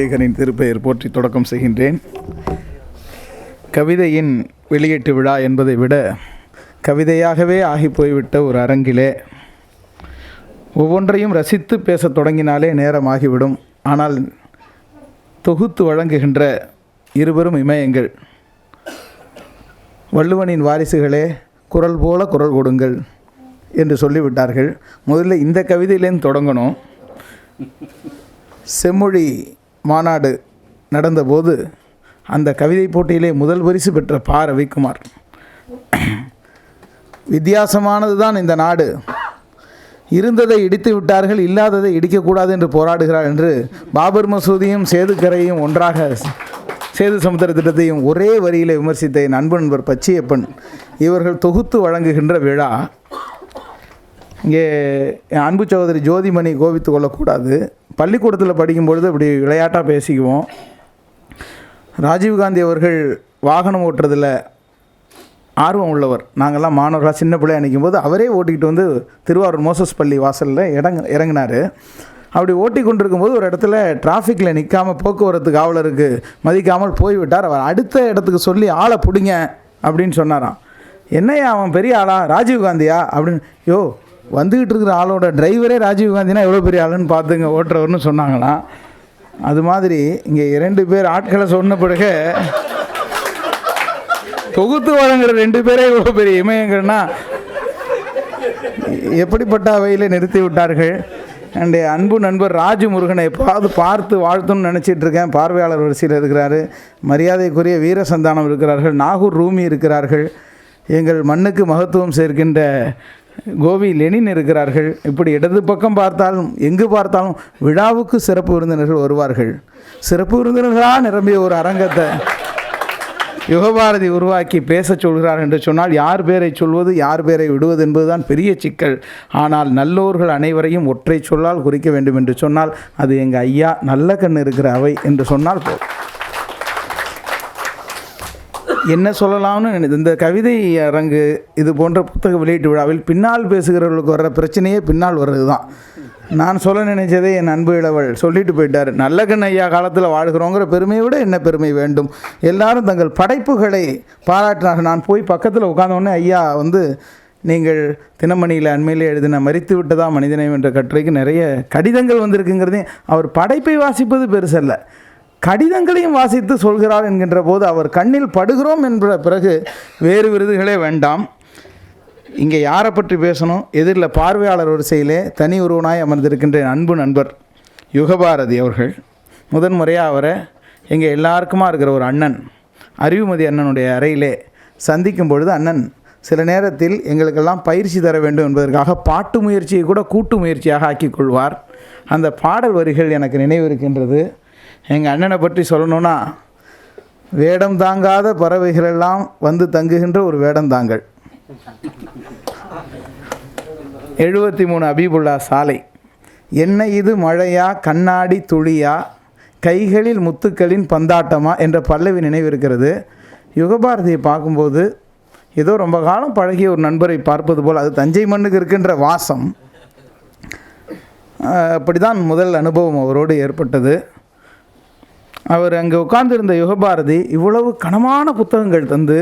ஏகனின் திருப்பெயர் போற்றி தொடக்கம் செய்கின்றேன். கவிதையின் வெளியீட்டு விழா என்பதை விட கவிதையாகவே ஆகி போய்விட்ட ஒரு அரங்கிலே ஒவ்வொன்றையும் ரசித்து பேசத் தொடங்கினாலே நேரமாகிவிடும். ஆனால் தொகுத்து வழங்குகின்ற இருவரும் இமயங்கள் வள்ளுவனின் வாரிசுகளே குரல் போல குரல் கொடுங்கள் என்று சொல்லிவிட்டார்கள். முதல்ல இந்த கவிதையிலேருந்து தொடங்கணும். செம்மொழி மாநாடு நடந்தபோது அந்த கவிதை போட்டியிலே முதல் பரிசு பெற்ற பா ரவிக்குமார். வித்தியாசமானது தான் இந்த நாடு. இருந்ததை இடித்து விட்டார்கள் இல்லாததை இடிக்கக்கூடாது என்று போராடுகிறார் என்று பாபர் மசூதியும் சேதுக்கரையும் ஒன்றாக சேது சமுத்திர திட்டத்தையும் ஒரே வரியில் விமர்சித்த என் அன்பு நண்பர் பச்சியப்பன் இவர்கள் தொகுத்து வழங்குகின்ற விழா. இங்கே அன்பு சகோதரி ஜோதிமணி கோபித்து கொள்ளக்கூடாது. பள்ளிக்கூடத்தில் படிக்கும்பொழுது அப்படி விளையாட்டாக பேசிக்குவோம். ராஜீவ்காந்தி அவர்கள் வாகனம் ஓட்டுறதில் ஆர்வம் உள்ளவர். நாங்கள்லாம் மாணவர்களாக சின்ன பிள்ளையா நிற்கும் போது அவரே ஓட்டிக்கிட்டு வந்து திருவாரூர் மோசஸ் பள்ளி வாசலில் இறங்க இறங்கினார். அப்படி ஓட்டி கொண்டிருக்கும்போது ஒரு இடத்துல டிராஃபிக்கில் நிற்காமல் போக்குவரத்து காவலருக்கு மதிக்காமல் போய்விட்டார். அவர் அடுத்த இடத்துக்கு சொல்லி ஆளை பிடிங்க அப்படின்னு சொன்னாராம். என்னையா அவன் பெரிய ஆளா? ராஜீவ்காந்தியா அப்படின்னு யோ வந்துக்கிட்டு இருக்கிற ஆளோட டிரைவரே ராஜீவ்காந்தினா எவ்வளோ பெரிய ஆளுன்னு பார்த்துங்க ஓட்டுறவர்னு சொன்னாங்களாம். அது மாதிரி இங்கே இரண்டு பேர் ஆட்களை சொன்ன பிறகு தொகுத்து வழங்குற ரெண்டு பேரே இவ்வளோ பெரிய இமயங்கள்னா எப்படிப்பட்ட அவையில் நிறுத்தி விட்டார்கள்? அண்டு அன்பு நண்பர் ராஜு முருகனை எப்பாவது பார்த்து வாழ்த்துன்னு நினச்சிட்டு இருக்கேன். பார்வையாளர் வரிசையில் இருக்கிறாரு. மரியாதைக்குரிய வீரசந்தானம் இருக்கிறார்கள். நாகூர் ரூமி இருக்கிறார்கள். எங்கள் மண்ணுக்கு மகத்துவம் சேர்க்கின்ற கோவி லெனின் இருக்கிறார்கள். இப்படி இடது பக்கம் பார்த்தாலும் எங்கு பார்த்தாலும் விழாவுக்கு சிறப்பு விருந்தினர்கள் வருவார்கள். சிறப்பு விருந்தினர்களாக நிரம்பிய ஒரு அரங்கத்தை யுகபாரதி உருவாக்கி பேசச் சொல்கிறார் என்று சொன்னால் யார் பேரை சொல்வது யார் பேரை விடுவது என்பதுதான் பெரிய சிக்கல். ஆனால் நல்லோர்கள் அனைவரையும் ஒற்றை சொல்லால் குறிக்க வேண்டும் என்று சொன்னால் அது எங்கள் ஐயா நல்ல கண் இருக்கிற அவை என்று சொன்னால் போதும். என்ன சொல்லலாம்னு நினைது இந்த கவிதை அரங்கு இது போன்ற புத்தக வெளியீட்டு விழாவில் பின்னால் பேசுகிறவர்களுக்கு வர்ற பிரச்சனையே பின்னால் வர்றது தான் நான் சொல்ல நினைச்சதே என் அன்பு இளவல். சொல்லிட்டு போயிட்டார். நல்ல கண்ணையா ஐயா காலத்தில் வாழ்கிறோங்கிற பெருமையை விட என்ன பெருமை வேண்டும்? எல்லாரும் தங்கள் படைப்புகளை பாராட்டினார்கள். நான் போய் பக்கத்தில் உட்கார்ந்தோடனே ஐயா வந்து நீங்கள் தினமணியில் அண்மையில் எழுதின மறித்து விட்டதா மனிதனை என்ற கட்டுரைக்கு நிறைய கடிதங்கள் வந்திருக்குங்கிறதையும் அவர் படைப்பை வாசிப்பது பெருசல்ல. கடிதங்களையும் வாசித்து சொல்கிறார் என்கின்ற போது அவர் கண்ணில் படுகிறோம் என்ற பிறகு வேறு விருதுகளே வேண்டாம். இங்கே யாரை பற்றி பேசணும்? எதிரில் பார்வையாளர் வரிசையிலே தனி ஒருவனாய் அமர்ந்திருக்கின்ற அன்பு நண்பர் யுகபாரதி அவர்கள். முதன்முறையாக அவரை எங்கள் எல்லாருக்குமா இருக்கிற ஒரு அண்ணன் அறிவுமதி அண்ணனுடைய அறையிலே சந்திக்கும் பொழுது அண்ணன் சில நேரத்தில் எங்களுக்கெல்லாம் பயிற்சி தர வேண்டும் என்பதற்காக பாட்டு முயற்சியை கூட கூட்டு முயற்சியாக ஆக்கிக் கொள்வார். அந்த பாடல் வரிகள் எனக்கு நினைவு இருக்கின்றது. எங்கள் அண்ணனை பற்றி சொல்லணும்னா வேடம் தாங்காத பறவைகளெல்லாம் வந்து தங்குகின்ற ஒரு வேடம் தாங்கள். எழுபத்தி மூணு அபீபுல்லா சாலை. என்ன இது மழையா கண்ணாடி துளியா கைகளில் முத்துக்களின் பந்தாட்டமா என்ற பல்லவி நினைவிருக்கிறது யுகபாரதியை பார்க்கும்போது ஏதோ ரொம்ப காலம் பழகிய ஒரு நண்பரை பார்ப்பது போல் அது தஞ்சை மண்ணுக்கு இருக்கின்ற வாசம். அப்படிதான் முதல் அனுபவம் அவரோடு ஏற்பட்டது. அவர் அங்கே உட்கார்ந்திருந்த யுகபாரதி இவ்வளவு கனமான புத்தகங்கள் தந்து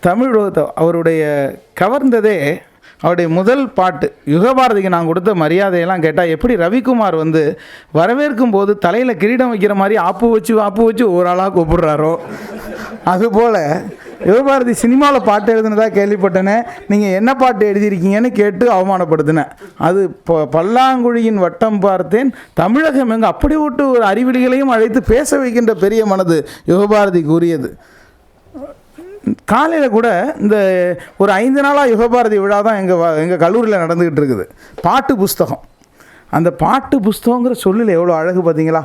தமிழ் அவருடைய கவர்ந்ததே அவருடைய முதல் பாட்டு. யுகபாரதிக்கு நான் கொடுத்த மரியாதையெல்லாம் கேட்டால் எப்படி ரவிக்குமார் வந்து வரவேற்கும் போது தலையில் கிரீடம் வைக்கிற மாதிரி ஆப்பு வச்சு ஆப்பு வச்சு ஒரு ஆளாக கூப்பிடுறாரோ? அதுபோல் யுகபாரதி சினிமாவில் பாட்டு எழுதுனதா கேள்விப்பட்டேனே. நீங்கள் என்ன பாட்டு எழுதியிருக்கீங்கன்னு கேட்டு அவமானப்படுத்தினேன் அது ப பல்லாங்குழியின் வட்டம் பார்த்தேன். தமிழகம் எங்கே அப்படி விட்டு ஒரு அறிவிலிகளையும் அழைத்து பேச வைக்கின்ற பெரிய மனது யுகபாரதி கூறியது. காலையில் கூட இந்த ஒரு ஐந்து நாளாக யுகபாரதி விழா தான் எங்கள் எங்கள் கல்லூரியில் நடந்துக்கிட்டு இருக்குது. பாட்டு புஸ்தகம். அந்த பாட்டு புஸ்தகங்கிற சொல்லில் எவ்வளோ அழகு பார்த்தீங்களா?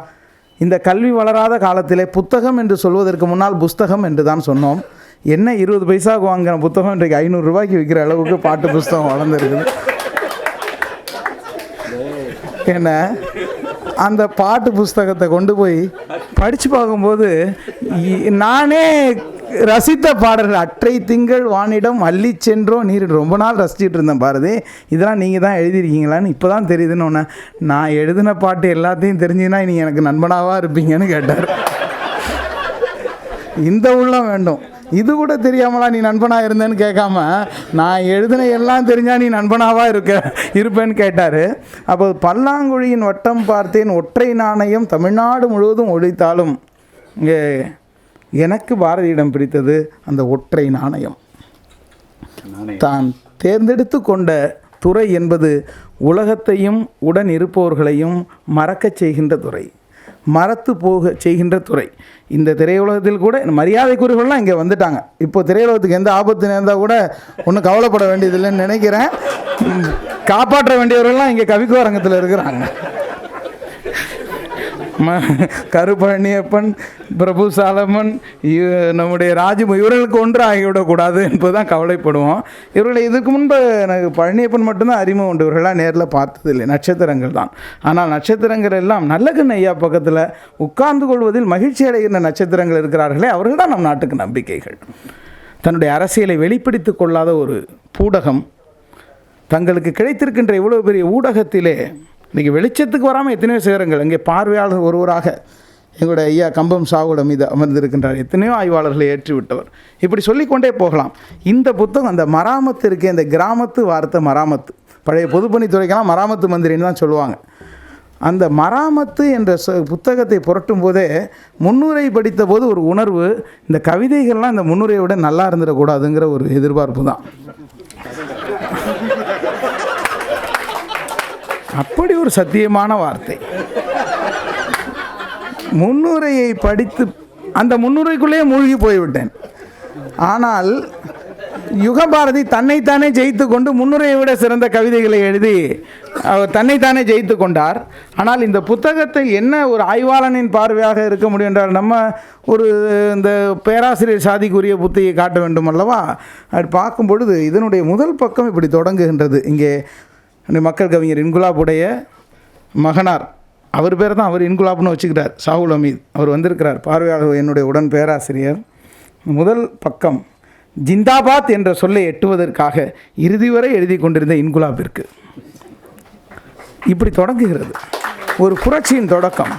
இந்த கல்வி வளராத காலத்திலே புத்தகம் என்று சொல்வதற்கு முன்னால் புஸ்தகம் என்று தான் சொன்னோம். என்ன இருபது பைசாவுக்கு வாங்கின புத்தகம்? இன்றைக்கு ஐநூறுரூவாய்க்கு விற்கிற அளவுக்கு பாட்டு புஸ்தகம் வளர்ந்துருக்குது. என்ன? அந்த பாட்டு புஸ்தகத்தை கொண்டு போய் படித்து பார்க்கும்போது நானே ரசித்த பாடல்கள் அற்றை திங்கள் வானிடம் அள்ளி சென்றோ நீர் ரொம்ப நாள் ரசிச்சுட்டு இருந்தேன் பாரதி. இதெல்லாம் நீங்கள் தான் எழுதியிருக்கீங்களான்னு இப்போ தான் தெரியுதுன்னு ஒன்று நான் எழுதின பாட்டு எல்லாத்தையும் தெரிஞ்சுன்னா நீங்கள் எனக்கு நண்பனாவாக இருப்பீங்கன்னு கேட்டார். இந்த உள்ளம் வேண்டும். இது கூட தெரியாமலா நீ நண்பனாக இருந்தேன்னு கேட்காம நான் எழுதின எல்லாம் தெரிஞ்சா நீ நண்பனாவாக இருக்க இருப்பேன்னு கேட்டார். அப்போ பல்லாங்குழியின் வட்டம் பார்த்தேன் ஒற்றை நாணயம் தமிழ்நாடு முழுவதும் ஒழித்தாலும் இங்கே எனக்கு பாரதியிடம் பிடித்தது அந்த ஒற்றை நாணயம். தான் தேர்ந்தெடுத்து கொண்ட துறை என்பது உலகத்தையும் உடன் இருப்பவர்களையும் மறக்கச் செய்கின்ற துறை. மறத்து போக செய்கின்ற துறை. இந்த திரையுலகத்தில் கூட மரியாதைக்குரியவர்கள்லாம் இங்கே வந்துட்டாங்க. இப்போ திரையுலகத்துக்கு எந்த ஆபத்து நேர்ந்தால் கூட ஒன்றும் கவலைப்பட வேண்டியதில்லைன்னு நினைக்கிறேன். காப்பாற்ற வேண்டியவர்கள்லாம் இங்கே கவிக்கோரங்கத்தில் இருக்கிறாங்க. ம- கருப்பழனியப்பன் பிரபு சாலமன் நம்முடைய ராஜு இவர்களுக்கு ஒன்று ஆகிவிடக்கூடாது என்பதுதான் கவலைப்படுவோம். இவர்களை இதுக்கு முன்பு எனக்கு பழனியப்பன் மட்டும்தான் அறிமுகம் உண்டு. இவர்களாக நேரில் பார்த்ததில்லை. நட்சத்திரங்கள் தான். ஆனால் நட்சத்திரங்கள் எல்லாம் நல்லகண்ண ஐயா பக்கத்தில் உட்கார்ந்து கொள்வதில் மகிழ்ச்சி அடைகின்ற நட்சத்திரங்கள் இருக்கிறார்களே அவர்கள் தான் நம் நாட்டுக்கு நம்பிக்கைகள். தன்னுடைய அரசியலை வெளிப்படுத்திக் கொள்ளாத ஒரு பூடகம் தங்களுக்கு கிடைத்திருக்கின்ற இவ்வளோ பெரிய ஊடகத்திலே இன்றைக்கி வெளிச்சத்துக்கு வராமல் எத்தனையோ சிகரங்கள். இங்கே பார்வையாளர் ஒருவராக எங்களுடைய ஐயா கம்பம் சாவுட மீது அமர்ந்திருக்கின்றார். எத்தனையோ ஆய்வாளர்களை ஏற்றி விட்டவர் இப்படி சொல்லிக்கொண்டே போகலாம். இந்த புத்தகம் அந்த மராமத்து இருக்கே இந்த கிராமத்து வார்த்தை மராமத்து. பழைய பொதுப்பணித்துறைக்கெல்லாம் மராமத்து மந்திரின்னு தான் சொல்லுவாங்க. அந்த மராமத்து என்ற சொ புத்தகத்தை புரட்டும் போதே முன்னுரை படித்த போது ஒரு உணர்வு இந்த கவிதைகள்லாம் இந்த முன்னுரையை விட நல்லா இருந்துடக்கூடாதுங்கிற ஒரு எதிர்பார்ப்பு தான். அப்படி ஒரு சத்தியமான வார்த்தை. முன்னுரையை படித்து அந்த முன்னுரைக்குள்ளேயே மூழ்கி போய்விட்டேன். ஆனால் யுகபாரதி தன்னைத்தானே ஜெயித்து கொண்டு முன்னுரையை விட சிறந்த கவிதைகளை எழுதி அவர் தன்னைத்தானே ஜெயித்து கொண்டார். ஆனால் இந்த புத்தகத்தை என்ன ஒரு ஆய்வாளனின் பார்வையாக இருக்க முடியும் என்றால் நம்ம ஒரு இந்த பேராசிரியர் சாதிக்குரிய புத்தியை காட்ட வேண்டும் அல்லவா? அப்படி பார்க்கும் பொழுது இதனுடைய முதல் பக்கம் இப்படி தொடங்குகின்றது. இங்கே மக்கள் கவிஞர் இன்குலாபுடைய மகனார். அவர் பேர் தான் அவர் இன்குலாப்னு வச்சுக்கிறார். சாகுல் அமீத் அவர் வந்திருக்கிறார். பார்வையாளர் என்னுடைய உடன் பேராசிரியர். முதல் பக்கம் ஜிந்தாபாத் என்ற சொல்லை எட்டுவதற்காக இறுதி வரை எழுதி கொண்டிருந்த இன்குலாபிற்கு. இப்படி தொடங்குகிறது. ஒரு புரட்சியின் தொடக்கம்.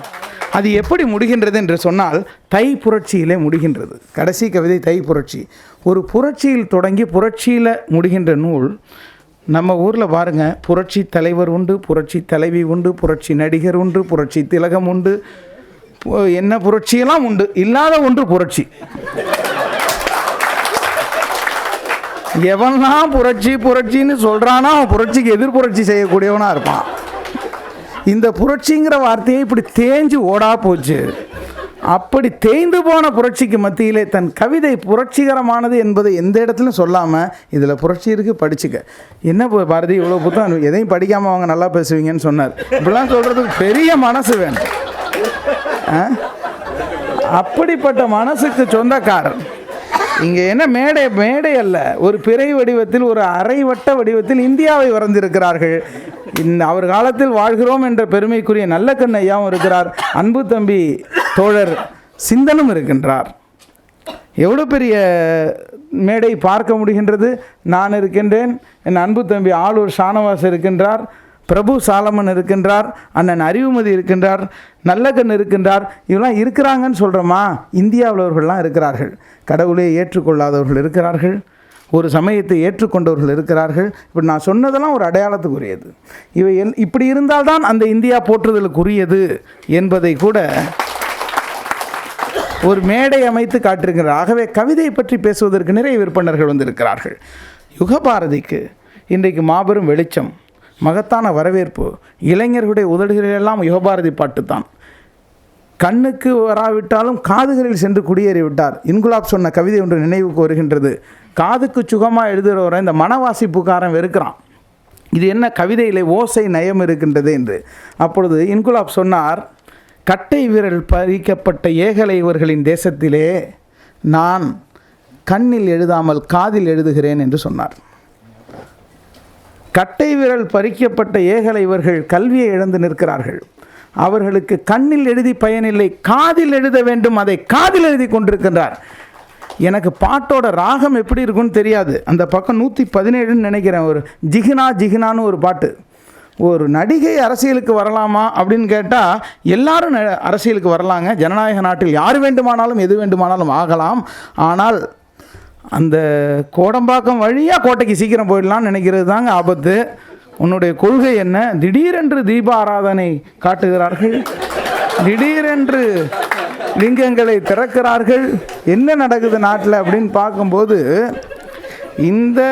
அது எப்படி முடிகின்றது என்று சொன்னால் தை புரட்சியிலே முடிகின்றது. கடைசி கவிதை தை புரட்சி. ஒரு புரட்சியில் தொடங்கி புரட்சியில் முடிகின்ற நூல் நம்ம ஊரில் பாருங்கள் புரட்சி தலைவர் உண்டு புரட்சி தலைவி உண்டு புரட்சி நடிகர் உண்டு புரட்சி திலகம் உண்டு என்ன புரட்சியெல்லாம் உண்டு இல்லாத ஒன்று புரட்சி. எவன்லாம் புரட்சி புரட்சின்னு சொல்கிறானா அவன் புரட்சிக்கு எதிர் புரட்சி செய்யக்கூடியவனாக இருப்பான். இந்த புரட்சிங்கிற வார்த்தையை இப்படி தேஞ்சு ஓடா போச்சு. அப்படி தேய்ந்து போன புரட்சிக்கு மத்தியிலே தன் கவிதை புரட்சிகரமானது என்பதை எந்த இடத்துலையும் சொல்லாமல் இதில் புரட்சி இருக்குது படிச்சுக்க. என்ன பாரதி இவ்வளோ புத்தகம் எதையும் படிக்காமல் அவங்க நல்லா பேசுவீங்கன்னு சொன்னார். இப்படிலாம் சொல்கிறதுக்கு பெரிய மனசு வேணும். ஆ? அப்படிப்பட்ட மனசுக்கு சொந்தக்காரன் இங்கே என்ன மேடை மேடை அல்ல ஒரு பிறை வடிவத்தில் ஒரு அரை வட்ட வடிவத்தில் இந்தியாவை வரைந்திருக்கிறார்கள். இந்த அவர் காலத்தில் வாழ்கிறோம் என்ற பெருமைக்குரிய நல்ல கண்ணையாவும் இருக்கிறார். அன்பு தம்பி தோழர் சிந்தனும் இருக்கின்றார். எவ்வளோ பெரிய மேடை பார்க்க முடிகின்றது? நான் இருக்கின்றேன் என் அன்பு தம்பி ஆளூர் ஷானவாஸ் இருக்கின்றார் பிரபு சாலமன் இருக்கின்றார் அண்ணன் அறிவுமதி இருக்கின்றார் நல்லகன் இருக்கின்றார். இவெல்லாம் இருக்கிறாங்கன்னு சொல்கிறோமா இந்தியாவிலவர்கள்லாம் இருக்கிறார்கள். கடவுளே ஏற்றுக்கொள்ளாதவர்கள் இருக்கிறார்கள். ஒரு சமயத்தை ஏற்றுக்கொண்டவர்கள் இருக்கிறார்கள். இப்படி நான் சொன்னதெல்லாம் ஒரு அடையாளத்துக்குரியது. இவை என் இப்படி இருந்தால்தான் அந்த இந்தியா போற்றுதலுக்குரியது என்பதை கூட ஒரு மேடை அமைத்து காட்டிருக்கிறார் ஆகவே கவிதை பற்றி பேசுவதற்கு நிறைய விற்பனர்கள் வந்திருக்கிறார்கள். யுகபாரதிக்கு இன்றைக்கு மாபெரும் வெளிச்சம் மகத்தான வரவேற்பு இளைஞர்களுடைய உதடுகளெல்லாம் யுகபாரதி பாட்டு தான் கண்ணுக்கு வராவிட்டாலும் காதுகளில் சென்று குடியேறிவிட்டார். இன்குலாப் சொன்ன கவிதை ஒன்று நினைவுக்கு வருகின்றது. காதுக்கு சுகமாக எழுதுகிறவரை இந்த மனவாசிப்புக்காரன் வெறுக்கிறான். இது என்ன கவிதையிலே ஓசை நயம் இருக்கின்றது என்று. அப்பொழுது இன்குலாப் சொன்னார் கட்டை விரல் பறிக்கப்பட்ட ஏகலை இவர்களின் தேசத்திலே நான் கண்ணில் எழுதாமல் காதில் எழுதுகிறேன் என்று சொன்னார். கட்டை விரல் பறிக்கப்பட்ட ஏகலை இவர்கள் கல்வியை இழந்து நிற்கிறார்கள். அவர்களுக்கு கண்ணில் எழுதி பயனில்லை காதில் எழுத வேண்டும் அதை காதில் எழுதி கொண்டிருக்கின்றார். எனக்கு பாட்டோட ராகம் எப்படி இருக்குன்னு தெரியாது. அந்த பக்கம் நூற்றி பதினேழுன்னு நினைக்கிறேன் ஒரு ஜிகினா ஜிகினான்னு ஒரு பாட்டு. ஒரு நடிகை அரசியலுக்கு வரலாமா அப்படின்னு கேட்டால் எல்லாரும் ந- அரசியலுக்கு வரலாங்க. ஜனநாயக நாட்டில் யார் வேண்டுமானாலும் எது வேண்டுமானாலும் ஆகலாம். ஆனால் அந்த கோடம்பாக்கம் வழியாக கோட்டைக்கு சீக்கிரம் போயிடலாம்னு நினைக்கிறது தாங்க ஆபத்து. உன்னுடைய கொள்கை என்ன? திடீரென்று தீப ஆராதனை காட்டுகிறார்கள். திடீரென்று லிங்கங்களை திறக்கிறார்கள். என்ன நடக்குது நாட்டில் அப்படின்னு பார்க்கும்போது இந்த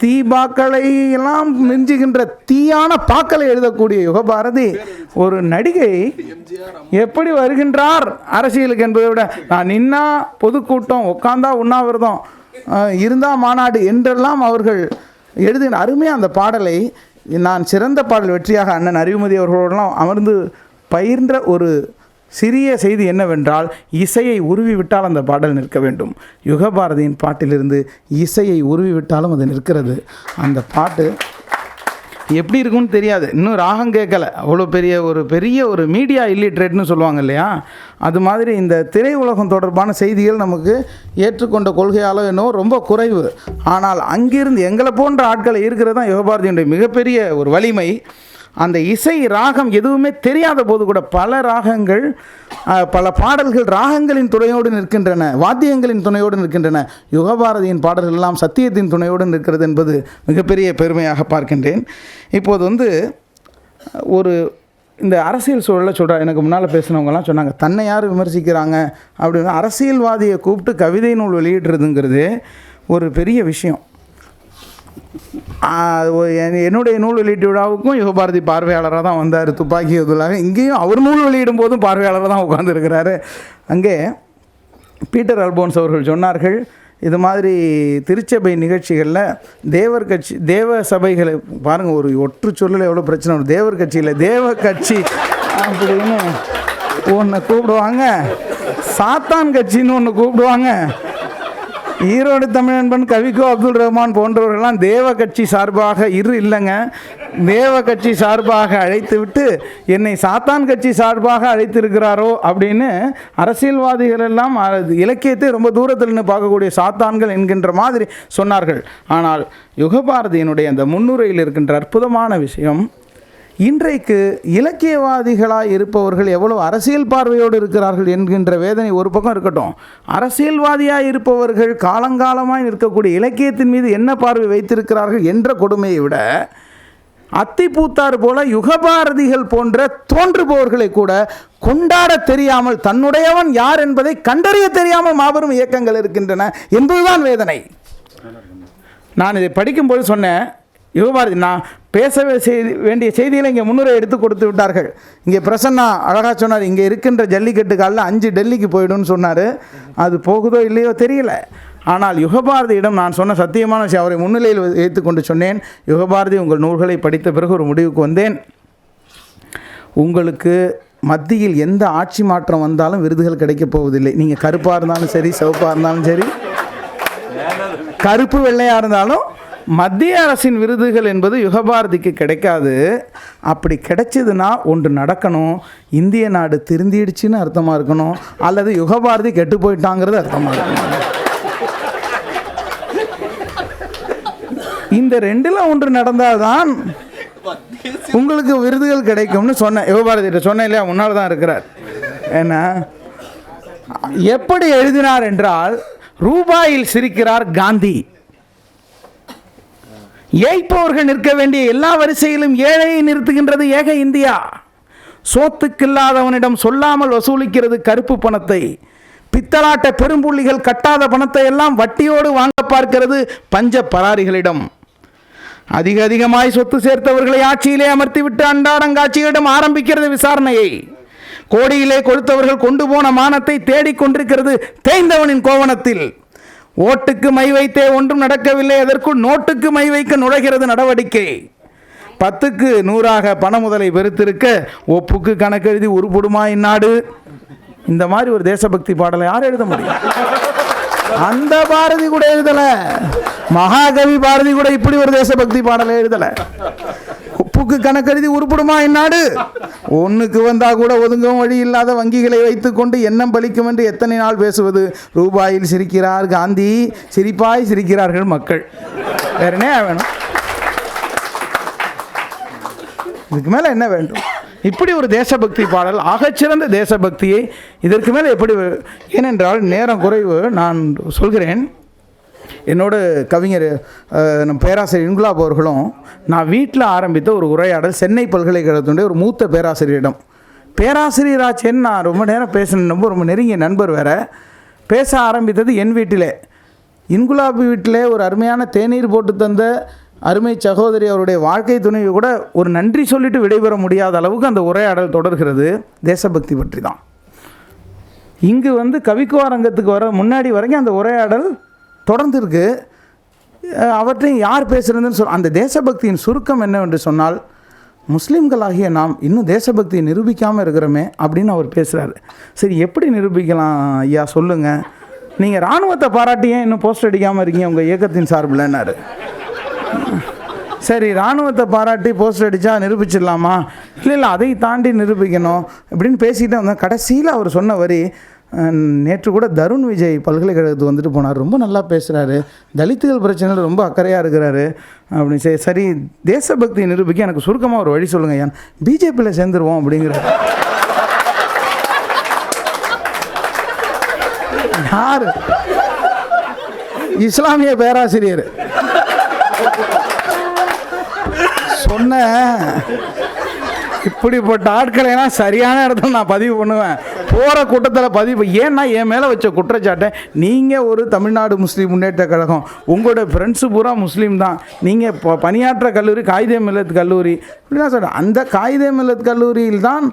தீபாக்களை எல்லாம் மிஞ்சுகின்ற தீயான பாக்களை எழுதக்கூடிய யுகபாரதி ஒரு நடிகை எப்படி வருகின்றார் அரசியலுக்கு என்பதை விட நான் நின்னா பொதுக்கூட்டம் உட்காந்தா உண்ணாவிரதம் இருந்தால் இருந்தா மாநாடு என்றெல்லாம் அவர்கள் எழுதின அருமையாக அந்த பாடலை நான் சிறந்த பாடல் வெற்றியாக அண்ணன் அறிவுமதி அவர்களோடலாம் அமர்ந்து பயின்ற ஒரு சிறிய செய்தி என்னவென்றால் இசையை உருவி விட்டால் அந்த பாடல் நிற்க வேண்டும். யுகபாரதியின் பாட்டிலிருந்து இசையை உருவி விட்டாலும் அது நிற்கிறது. அந்த பாட்டு எப்படி இருக்கும்னு தெரியாது. இன்னும் ராகம் கேட்கல. அவ்வளோ பெரிய ஒரு பெரிய ஒரு மீடியா இல்லிட்ரேட்னு சொல்லுவாங்க இல்லையா? அது மாதிரி இந்த திரை உலகம் தொடர்பான செய்திகள் நமக்கு ஏற்றுக்கொண்ட கொள்கையாலோ என்னவோ ரொம்ப குறைவு. ஆனால் அங்கிருந்து எங்களை போன்ற ஆட்களை இருக்கிறது தான் யுகபாரதியுடைய மிகப்பெரிய ஒரு வலிமை. அந்த இசை ராகம் எதுவுமே தெரியாத போது கூட பல ராகங்கள் பல பாடல்கள் ராகங்களின் துணையோடு நிற்கின்றன வாத்தியங்களின் துணையோடு நிற்கின்றன. யுகபாரதியின் பாடல்கள் எல்லாம் சத்தியத்தின் துணையோடு நிற்கிறது என்பது மிகப்பெரிய பெருமையாக பார்க்கின்றேன். இப்போது வந்து ஒரு இந்த அரசியல் சூழலில் சொல்கிறார் எனக்கு முன்னால் பேசினவங்கலாம் சொன்னாங்க தன்னை யார் விமர்சிக்கிறாங்க? அப்படின்னு. அரசியல்வாதியை கூப்பிட்டு கவிதை நூல் வெளியிடுறதுங்கிறது ஒரு பெரிய விஷயம். என்னுடைய நூல் வெளியீட்டு விழாவுக்கும் யுகபாரதி பார்வையாளராக தான் வந்தார். துப்பாக்கி எதுலாக இங்கேயும் அவர் நூல் வெளியிடும் போதும் பார்வையாளராக தான் உட்காந்துருக்கிறாரு அங்கே பீட்டர் அல்போன்ஸ் அவர்கள் சொன்னார்கள் இது மாதிரி திருச்சபை நிகழ்ச்சிகளில் தேவர் கட்சி தேவ சபைகளை பாருங்கள் ஒரு ஒற்று சொல்லில் எவ்வளோ பிரச்சனை வரும். தேவர் கட்சியில் தேவ கட்சி அப்படின்னு ஒன்று கூப்பிடுவாங்க. சாத்தான் கட்சின்னு ஒன்று கூப்பிடுவாங்க. ஈரோடு தமிழன்பன் கவிக்கோ அப்துல் ரஹ்மான் போன்றவர்கள்லாம் தேவ கட்சி சார்பாக இரு இல்லைங்க. தேவ கட்சி சார்பாக அழைத்து விட்டு என்னை சாத்தான் கட்சி சார்பாக அழைத்திருக்கிறாரோ அப்படின்னு அரசியல்வாதிகள் எல்லாம் இலக்கியத்தை ரொம்ப தூரத்தில் நின்று பார்க்கக்கூடிய சாத்தான்கள் என்கின்ற மாதிரி சொன்னார்கள். ஆனால் யுகபாரதியினுடைய அந்த முன்னுரையில் இருக்கின்ற அற்புதமான விஷயம் இன்றைக்கு இலக்கியவாதிகளாக இருப்பவர்கள் எவ்வளவு அரசியல் பார்வையோடு இருக்கிறார்கள் என்கின்ற வேதனை ஒரு பக்கம் இருக்கட்டும். அரசியல்வாதியாக இருப்பவர்கள் காலங்காலமாய் இருக்கக்கூடிய இலக்கியத்தின் மீது என்ன பார்வை வைத்திருக்கிறார்கள் என்ற கொடுமையை விட அத்திப்பூத்தார் போல யுகபாரதிகள் போன்ற தோன்றுபவர்களை கூட கொண்டாட தெரியாமல் தன்னுடையவன் யார் என்பதை கண்டறிய தெரியாமல் மாபெரும் இயக்கங்கள் இருக்கின்றன என்பதுதான் வேதனை. நான் இதை படிக்கும்போது சொன்னேன் யுகபாரதி நான் பேச செய்தி வேண்டிய செய்திகளை இங்கே முன்னுரை எடுத்து கொடுத்து விட்டார்கள். இங்கே பிரசன்னா அழகாக சொன்னார் இங்கே இருக்கின்ற ஜல்லிக்கட்டு காலில் அஞ்சு டெல்லிக்கு போயிடும்னு சொன்னார். அது போகுதோ இல்லையோ தெரியல. ஆனால் யுகபாரதியிடம் நான் சொன்ன சத்தியமான விஷயம் அவரை முன்னிலையில் வைத்து கொண்டு சொன்னேன். யுகபாரதி உங்கள் நூல்களை படித்த பிறகு ஒரு முடிவுக்கு வந்தேன். உங்களுக்கு மத்தியில் எந்த ஆட்சி மாற்றம் வந்தாலும் விருதுகள் கிடைக்கப் போவதில்லை. நீங்கள் கருப்பாக இருந்தாலும் சரி சிவப்பாக இருந்தாலும் சரி. கருப்பு வெள்ளையாக இருந்தாலும் மத்திய அரசின் விருதுகள் என்பது யுகபாரதிக்கு கிடைக்காது. அப்படி கிடைச்சதுன்னா ஒன்று நடக்கணும். இந்திய நாடு திருந்திடுச்சுன்னு அர்த்தமாக இருக்கணும். அல்லது யுகபாரதி கெட்டு போயிட்டாங்கிறது அர்த்தமாக இருக்கணும். இந்த ரெண்டில் ஒன்று நடந்தால்தான் உங்களுக்கு விருதுகள் கிடைக்கும்னு சொன்னேன். யுகபாரதிட்ட சொன்னேன் இல்லையா? முன்னால் தான் இருக்கிறார். ஏன்னா எப்படி எழுதினார் என்றால் ரூபாயில் சிரிக்கிறார் காந்தி. ஏய்ப்பவர்கள் நிற்க வேண்டிய எல்லா வரிசையிலும் ஏழையை நிறுத்துகின்றது ஏக இந்தியா. சோத்துக்கில்லாதவனிடம் சொல்லாமல் வசூலிக்கிறது கருப்பு பணத்தை. பித்தலாட்ட பெரும்புள்ளிகள் கட்டாத பணத்தை எல்லாம் வட்டியோடு வாங்க பார்க்கிறது பஞ்ச பராரிகளிடம். அதிக அதிகமாய் சொத்து சேர்த்தவர்களை ஆட்சியிலே அமர்த்திவிட்டு அண்டாடங்காட்சியிடம் ஆரம்பிக்கிறது விசாரணையை. கோடியிலே கொடுத்தவர்கள் கொண்டு போன மானத்தை தேடிக் கொண்டிருக்கிறது தேய்ந்தவனின் கோவணத்தில். ஓட்டுக்கு மை வைத்தே ஒன்றும் நடக்கவில்லை. அதற்குள் நோட்டுக்கு மை வைக்க நுழைகிறது நடவடிக்கை. பத்துக்கு நூறாக பண முதலை பெருத்திருக்க ஒப்புக்கு கணக்கெழுதி உருப்படுமா இந்நாடு? இந்த மாதிரி ஒரு தேசபக்தி பாடலை யார் எழுத முடியும்? அந்த பாரதி கூட எழுதல. மகாகவி பாரதி கூட இப்படி ஒரு தேசபக்தி பாடலை எழுதலை. உப்புக்கு கணக்கெழுதி உருப்படுமா இந்நாடு ஒன்றுக்கு வந்தால் கூட ஒதுங்கவும் வழி இல்லாத வங்கிகளை வைத்துக்கொண்டு எண்ணம் பலிக்கும் என்று எத்தனை நாள் பேசுவது? ரூபாயில் சிரிக்கிறார் காந்தி. சிரிப்பாய் சிரிக்கிறார்கள் மக்கள். வேற என்ன வேணும்? இதுக்கு மேலே என்ன வேண்டும்? இப்படி ஒரு தேசபக்தி பாடல் ஆகச்சிறந்த தேசபக்தியை இதற்கு மேலே எப்படி ஏனென்றால் நேரம் குறைவு நான் சொல்கிறேன். என்னோட கவிஞர் நம் பேராசிரியர் இன்குலாப் அவர்களும் நான் வீட்டில் ஆரம்பித்த ஒரு உரையாடல் சென்னை பல்கலைக்கழகத்துடைய ஒரு மூத்த பேராசிரியரிடம். பேராசிரியராச்சேன்னு நான் ரொம்ப நேரம் பேசின ரொம்ப ரொம்ப நெருங்கிய நண்பர் வேற. பேச ஆரம்பித்தது என் வீட்டிலே. இன்குலாப் வீட்டிலே ஒரு அருமையான தேநீர் போட்டு தந்த அருமை சகோதரி அவருடைய வாழ்க்கை துணைவி கூட ஒரு நன்றி சொல்லிட்டு விடைபெற முடியாத அளவுக்கு அந்த உரையாடல் தொடர்கிறது. தேசபக்தி பற்றி தான் இங்கு வந்து கவிக்குவாரங்கத்துக்கு வர முன்னாடி வரைக்கும் அந்த உரையாடல் தொடர்ந்து இருக்கு அவற்றையும் யார் பேசுகிறதுன்னு சொல் அந்த தேசபக்தியின் சுருக்கம் என்னவென்று சொன்னால் முஸ்லீம்களாகிய நாம் இன்னும் தேசபக்தியை நிரூபிக்காமல் இருக்கிறோமே அப்படின்னு அவர் பேசுகிறாரு சரி எப்படி நிரூபிக்கலாம் ஐயா? சொல்லுங்கள் நீங்கள் இராணுவத்தை பாராட்டியே ஏன் இன்னும் போஸ்ட் அடிக்காமல் இருக்கீங்க? உங்கள் இயக்கத்தின் சார்பில்னாரு சரி இராணுவத்தை பாராட்டி போஸ்டர் அடித்தா நிரூபிச்சிடலாமா? இல்லை இல்லை அதை தாண்டி நிரூபிக்கணும் இப்படின்னு பேசிக்கிட்டே வந்தேன் கடைசியில் அவர் சொன்ன வரி நேற்று கூட தருண் விஜய் பல்கலைக்கழகத்துக்கு வந்துட்டு போனார். ரொம்ப நல்லா பேசுகிறாரு தலித்துகள் பிரச்சனையில் ரொம்ப அக்கறையாக இருக்கிறாரு. அப்படின்னு சரி சரி தேசபக்தியை நிரூபிக்க எனக்கு சுருக்கமாக ஒரு வழி சொல்லுங்கள் ஏன் பிஜேபியில் சேர்ந்துருவோம் அப்படிங்கிற யார்? இஸ்லாமிய பேராசிரியர். சொன்ன இப்படிப்பட்ட ஆட்களை எல்லாம் சரியான இடத்துல நான் பதிவு பண்ணுவேன். போகிற கூட்டத்தில் பதிவு ஏன்னா என் மேலே வச்ச குற்றச்சாட்டை நீங்கள் ஒரு தமிழ்நாடு முஸ்லீம் முன்னேற்ற கழகம் உங்களோட ஃப்ரெண்ட்ஸு பூரா முஸ்லீம் தான். நீங்கள் இப்போ பணியாற்ற கல்லூரி காயிதே மில்லத் கல்லூரி இப்படிலாம் சொல்கிறேன் அந்த காயிதே மில்லத் கல்லூரியில் தான்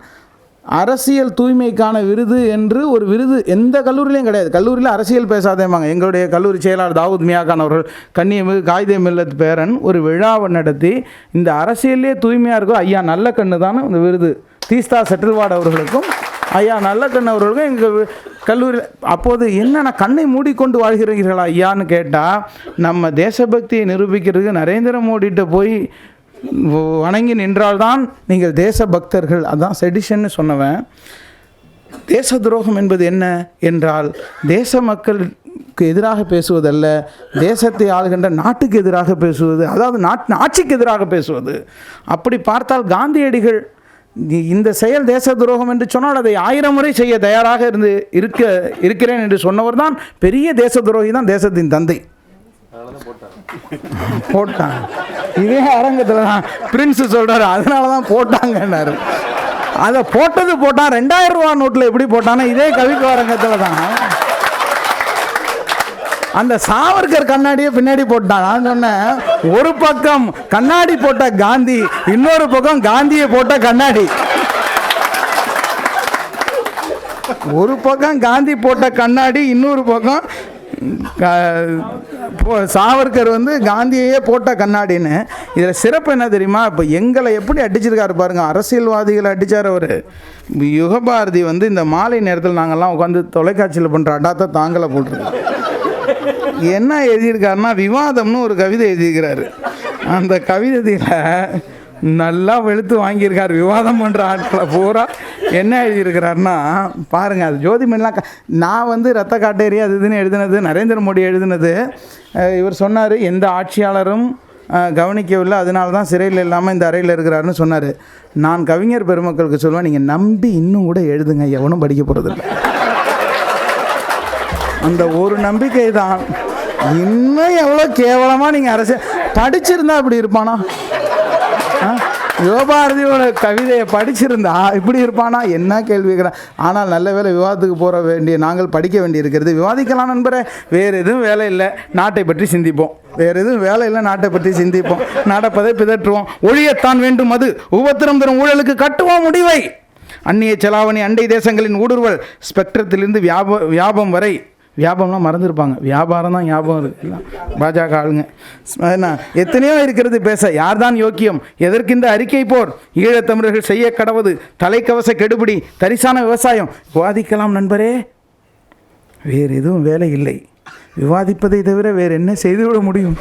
அரசியல் தூய்மைக்கான விருது என்று ஒரு விருது எந்த கல்லூரிலையும் கிடையாது. கல்லூரியில் அரசியல் பேசாதேமாங்க எங்களுடைய கல்லூரி செயலாளர் தாவூத் மியாகான் அவர்கள் கண்ணியமிகு காயிதே மில்லத் பேரன் ஒரு விழாவை நடத்தி இந்த அரசியலே தூய்மையாக இருக்கும் ஐயா நல்ல கண்ணு தானே இந்த விருது. தீஸ்தா செட்டில்வாட் அவர்களுக்கும் ஐயா நல்ல கண்ணு அவர்களுக்கும் எங்கள் கல்லூரியில் அப்போது என்னென்ன கண்ணை மூடிக்கொண்டு வாழ்கிறீர்களா ஐயான்னு கேட்டால் நம்ம தேசபக்தியை நிரூபிக்கிறதுக்கு நரேந்திர மோடிகிட்ட போய் வணங்கி நின்றால்தான் நீங்கள் தேச பக்தர்கள் அதான் செடிஷன்னு சொன்னவன். தேச துரோகம் என்பது என்ன என்றால் தேச மக்களுக்கு எதிராக பேசுவதல்ல தேசத்தை ஆளுகின்ற நாட்டுக்கு எதிராக பேசுவது அதாவது நாட் ஆட்சிக்கு எதிராக பேசுவது. அப்படி பார்த்தால் காந்தியடிகள் இந்த செயல் தேச துரோகம் என்று சொன்னால் அதை ஆயிரம் முறை செய்ய தயாராக இருந்து இருக்க இருக்கிறேன் என்று சொன்னவர் தான் பெரிய தேச துரோகி தான் தேசத்தின் தந்தை. போட்டாங்க. இதே அரங்கத்தில் தான் பிரின்ஸ் சொல்கிறாரு அதனால தான் போட்டாங்கன்னாரு. அதை போட்டது போட்டான் ரெண்டாயிரம் ரூபா நோட்டில் எப்படி போட்டானா இதே கவிக்கு அரங்கத்தில் தான் அந்த சாவர்கர் கண்ணாடியை பின்னாடி போட்டான். நான் சொன்னேன் ஒரு பக்கம் கண்ணாடி போட்ட காந்தி இன்னொரு பக்கம் காந்தியை போட்ட கண்ணாடி. ஒரு பக்கம் காந்தி போட்ட கண்ணாடி இன்னொரு பக்கம் சாவர்கர் வந்து காந்தியையே போட்ட கண்ணாடின்னு. இதில் சிறப்பு என்ன தெரியுமா? இப்போ எங்களை எப்படி அடிச்சிருக்காரு பாருங்க அரசியல்வாதிகளை அடித்தார் அவர். யுகபாரதி வந்து இந்த மாலை நேரத்தில் நாங்கள்லாம் உட்காந்து தொலைக்காட்சியில் பண்ணுற அடாத்த தாங்களை போட்டிருக்கோம். என்ன எழுதியிருக்காருன்னா விவாதம்னு ஒரு கவிதை எழுதியிருக்கிறாரு. அந்த கவிதையில் நல்லா வெளுத்து வாங்கியிருக்கார். விவாதம் பண்ணுற ஆட்களை பூரா என்ன எழுதியிருக்கிறாருன்னா பாருங்கள் அது ஜோதிமணிலாம் நான் வந்து ரத்த காட்டேரி அது இதுன்னு எழுதினது நரேந்திர மோடி எழுதினது. இவர் சொன்னார் எந்த ஆட்சியாளரும் கவனிக்கவில்லை. அதனால தான் சிறையில் இல்லாமல் இந்த அறையில் இருக்கிறாருன்னு சொன்னார். நான் கவிஞர் பெருமக்களுக்கு சொல்லுவேன் நீங்கள் நம்பி இன்னும் கூட எழுதுங்க எவனும் படிக்க போகிறதில்ல அந்த ஒரு நம்பிக்கை தான். இன்னும் எவ்வளோ கேவலமாக நீங்கள் அரசியல் படிச்சிருந்தா அப்படி இருப்பானா? யுவபாரதியோட கவிதையை படிச்சிருந்தா இப்படி இருப்பானா? என்ன கேள்வி கேட்குறேன்? ஆனால் நல்ல வேளை விவாதத்துக்கு போகிற வேண்டிய நாங்கள் படிக்க வேண்டி இருக்கிறது விவாதிக்கலாம் நண்பரே வேறு எதுவும் வேலை இல்லை. நாட்டை பற்றி சிந்திப்போம். வேறு எதுவும் வேலை இல்லை நாட்டை பற்றி சிந்திப்போம். நடப்பதை பிதற்றுவோம். ஒழியத்தான் வேண்டும் அது. உபத்திரம் தரும் ஊழலுக்கு கட்டுவோம் முடிவை. அந்நிய செலாவணி அண்டை தேசங்களின் ஊடுருவல் ஸ்பெக்ட்ரத்திலிருந்து வியாப வியாபம் வரை வியாபாரம்லாம் மறந்துருப்பாங்க. வியாபாரம் தான் ஞாபகம் இருக்கு எல்லாம் பாஜக ஆளுங்க. என்ன எத்தனையோ இருக்கிறது பேச யார் தான் யோக்கியம்? எதற்கு இந்த அறிக்கை போர்? ஈழத்தமிழர்கள் செய்ய கடவுது தலைக்கவச கெடுபிடி தரிசான விவசாயம். விவாதிக்கலாம் நண்பரே. வேறு எதுவும் வேலை இல்லை. விவாதிப்பதை தவிர வேறு என்ன செய்துவிட முடியும்?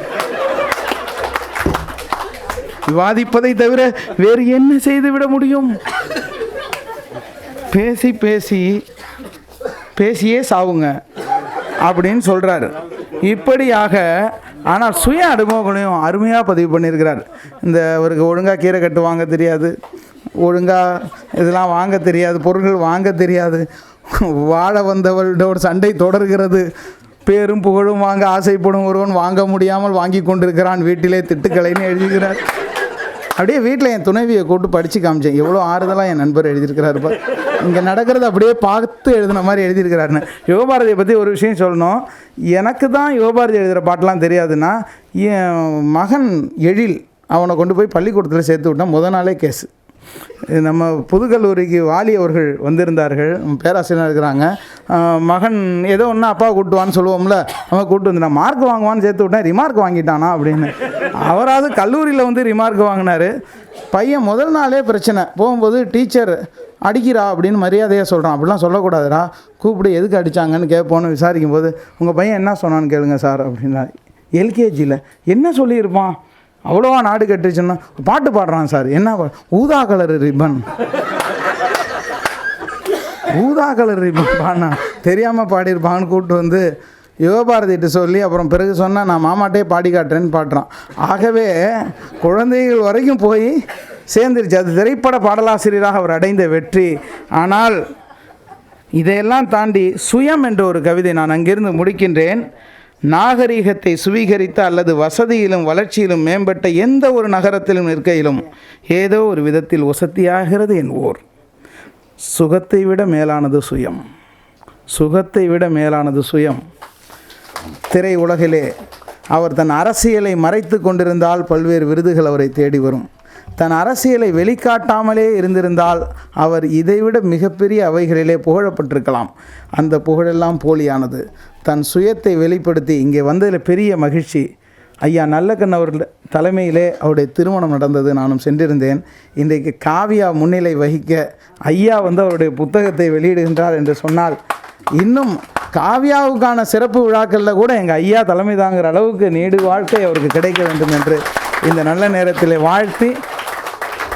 விவாதிப்பதை தவிர வேறு என்ன செய்துவிட முடியும்? பேசி பேசி பேசியே சாவுங்க. அப்படின்னு சொல்கிறாரு இப்படியாக ஆனால் சுய அனுபவங்களையும் அருமையாக பதிவு பண்ணியிருக்கிறார். இந்த அவருக்கு ஒழுங்காக கீரை கட்டு வாங்க தெரியாது. ஒழுங்காக இதெல்லாம் வாங்க தெரியாது. பொருட்கள் வாங்க தெரியாது. வாழ வந்தவளோட சண்டை தொடர்கிறது. பேரும் புகழும் வாங்க ஆசைப்படும் ஒருவன் வாங்க முடியாமல் வாங்கி கொண்டிருக்கிறான். வீட்டிலே திட்டுக்களைன்னு எழுதுகிறார். அப்படியே வீட்டில் என் துணைவியை கூட்டு படித்து காமிச்சேன். எவ்வளோ ஆறுதலாக என் நண்பர் எழுதியிருக்கிறாரு இங்கே நடக்கிறத அப்படியே பார்த்து எழுதின மாதிரி எழுதியிருக்கிறாருன்னு. யுவபாரதியை பற்றி ஒரு விஷயம் சொல்லணும். எனக்கு தான் யுவபாரதி எழுதுகிற பாட்டெலாம் தெரியாதுன்னா என் மகன் எழில் அவனை கொண்டு போய் பள்ளிக்கூடத்தில் சேர்த்து விட்டான் முத நாளே கேஸு நம்ம புதுக்கல்லூரிக்கு வாலி அவர்கள் வந்திருந்தார்கள். பேராசிரியராக பேராசிரியர் இருக்கிறாங்க. மகன் ஏதோ ஒன்று அப்பா கூட்டுவான்னு சொல்லுவோம்ல. அவன் கூட்டு வந்து நான் மார்க் வாங்குவான்னு சேர்த்து விட்டேன். ரிமார்க் வாங்கிட்டானா? அப்படின்னு. அவராவது கல்லூரியில் வந்து ரிமார்க் வாங்கினாரு. பையன் முதல் நாளே பிரச்சனை. போகும்போது டீச்சர் அடிக்கிறா அப்படின்னு மரியாதையாக சொல்கிறான் அப்படிலாம் சொல்லக்கூடாதுடா. கூப்பிடு எதுக்கு அடித்தாங்கன்னு கேட்போன்னு விசாரிக்கும் போது உங்கள் பையன் என்ன சொன்னான்னு கேளுங்க சார் அப்படின்னா எல்கேஜியில் என்ன சொல்லியிருப்பான்? அவ்வளோவா நாடு கட்டுச்சுன்னா பாட்டு பாடுறான் சார். என்ன ஊதா கலர் ரிப்பன் ஊதா கலர் ரிப்பன் பாடினா தெரியாமல் பாடியிருப்பான்னு கூப்பிட்டு வந்து யுவபாரதிட்டு சொல்லி அப்புறம் பிறகு சொன்னால் நான் மாமாட்டே பாடி காட்டுறேன்னு பாடுறான் ஆகவே குழந்தைகள் வரைக்கும் போய் சேர்ந்துருச்சு. அது திரைப்பட பாடலாசிரியராக அவர் அடைந்த வெற்றி. ஆனால் இதையெல்லாம் தாண்டி சுயம் என்ற ஒரு கவிதை நான் அங்கிருந்து முடிக்கின்றேன். நாகரிகத்தை சுவீகரித்த அல்லது வசதியிலும் வளர்ச்சியிலும் மேம்பட்ட எந்த ஒரு நகரத்திலும் இருக்கையிலும் ஏதோ ஒரு விதத்தில் வசதியாகிறது என் ஓர். சுகத்தை விட மேலானது சுயம். சுகத்தை விட மேலானது சுயம். திரை உலகிலே அவர் தன் அரசியலை மறைத்து கொண்டிருந்தால் பல்வேறு விருதுகள் அவரை தேடி வரும். தன் அரசியலை வெளிக்காட்டாமலே இருந்திருந்தால் அவர் இதைவிட மிகப்பெரிய அவைகளிலே புகழப்பட்டிருக்கலாம். அந்த புகழெல்லாம் போலியானது. தன் சுயத்தை வெளிப்படுத்தி இங்கே வந்ததில் பெரிய மகிழ்ச்சி. ஐயா நல்லக்கண் அவர்கள் தலைமையிலே அவருடைய திருமணம் நடந்தது. நானும் சென்றிருந்தேன். இன்றைக்கு காவியா முன்னிலை வகிக்க ஐயா வந்து அவருடைய புத்தகத்தை வெளியிடுகின்றார் என்று சொன்னால் இன்னும் காவியாவுக்கான சிறப்பு விழாக்களில் கூட எங்கள் ஐயா தலைமை தாங்குகிற அளவுக்கு நீடு வாழ்க்கை அவருக்கு கிடைக்க வேண்டும் என்று இந்த நல்ல நேரத்தில் வாழ்த்தி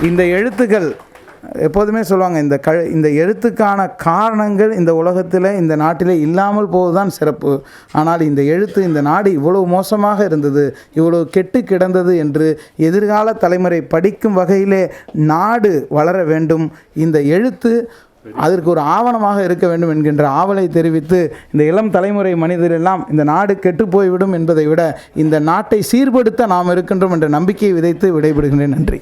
இந்த எழுத்துக்கள் எப்போதுமே சொல்லுவாங்க இந்த க இந்த எழுத்துக்கான காரணங்கள் இந்த உலகத்தில் இந்த நாட்டில் இல்லாமல் போவதுதான் சிறப்பு. ஆனால் இந்த எழுத்து இந்த நாடு இவ்வளவு மோசமாக இருந்தது இவ்வளவு கெட்டு கிடந்தது என்று எதிர்கால தலைமுறை படிக்கும் வகையிலே நாடு வளர வேண்டும். இந்த எழுத்து அதற்கு ஒரு ஆவணமாக இருக்க வேண்டும் என்கின்ற ஆவலை தெரிவித்து இந்த இளம் தலைமுறை மனிதரெல்லாம் இந்த நாடு கெட்டுப்போய்விடும் என்பதை விட இந்த நாட்டை சீர்படுத்த நாம் இருக்கின்றோம் என்ற நம்பிக்கையை விதைத்து விடைபெறுகின்றேன் நன்றி.